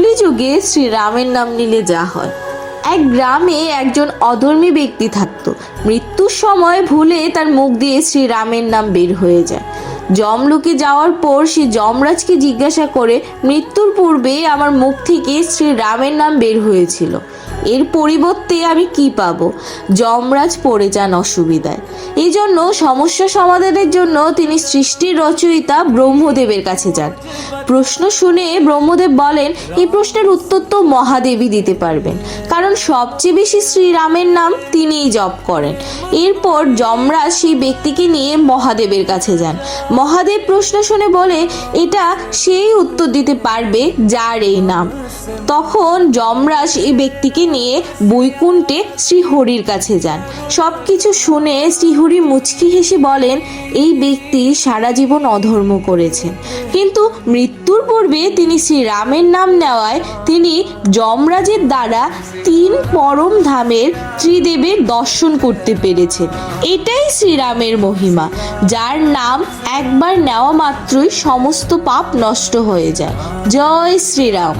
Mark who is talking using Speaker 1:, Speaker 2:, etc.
Speaker 1: কলিযুগে শ্রীরামের নাম নিলে যা হয়। এক গ্রামে একজন অধর্মী ব্যক্তি থাকত। মৃত্যুর সময় ভুলে তার মুখ দিয়ে শ্রীরামের নাম বের হয়ে যায়। যমলোকে যাওয়ার পর সে যমরাজকে জিজ্ঞাসা করে, মৃত্যুর পূর্বে আমার মুখ থেকে শ্রীরামের নাম বের হয়েছিল। এর পরিবর্তে আমি কি পাবো? যমরাজ পড়ে যান অসুবিধায়। এই জন্য সমস্যা সমাধানের জন্য তিনি সৃষ্টির রচয়িতা ব্রহ্মদেবের কাছে যান। প্রশ্ন শুনে ব্রহ্মদেব বলেন, এই প্রশ্নের উত্তর তো মহাদেবী দিতে পারবেন। কারণ সবচেয়ে বেশি শ্রীরামের নাম তিনিই জপ করেন। এরপর যমরাজ সেই ব্যক্তিকে নিয়ে মহাদেবের কাছে যান। মহাদেব প্রশ্ন শুনে বলে, এটা সেই উত্তর দিতে পারবে যার এই নাম। তখন যমরাজ এই ব্যক্তিকে নিয়ে বৈকুণ্ঠে শ্রীহরির কাছে যান। সব কিছু শুনে শ্রীহরি মুচকি হেসে বলেন, এই ব্যক্তি সারা জীবন অধর্ম করেছেন। কিন্তু মৃত্যুর পূর্বে তিনি শ্রীরামের নাম নেওয়ায় তিনি যমরাজের দ্বারা তিন পরম ধামের ত্রিদেবের দর্শন করতে পেরেছেন এটাই শ্রীরামের মহিমা, যার নাম একবার নেওয়া মাত্রই সমস্ত পাপ নষ্ট হয়ে যায়। জয় শ্রীরাম।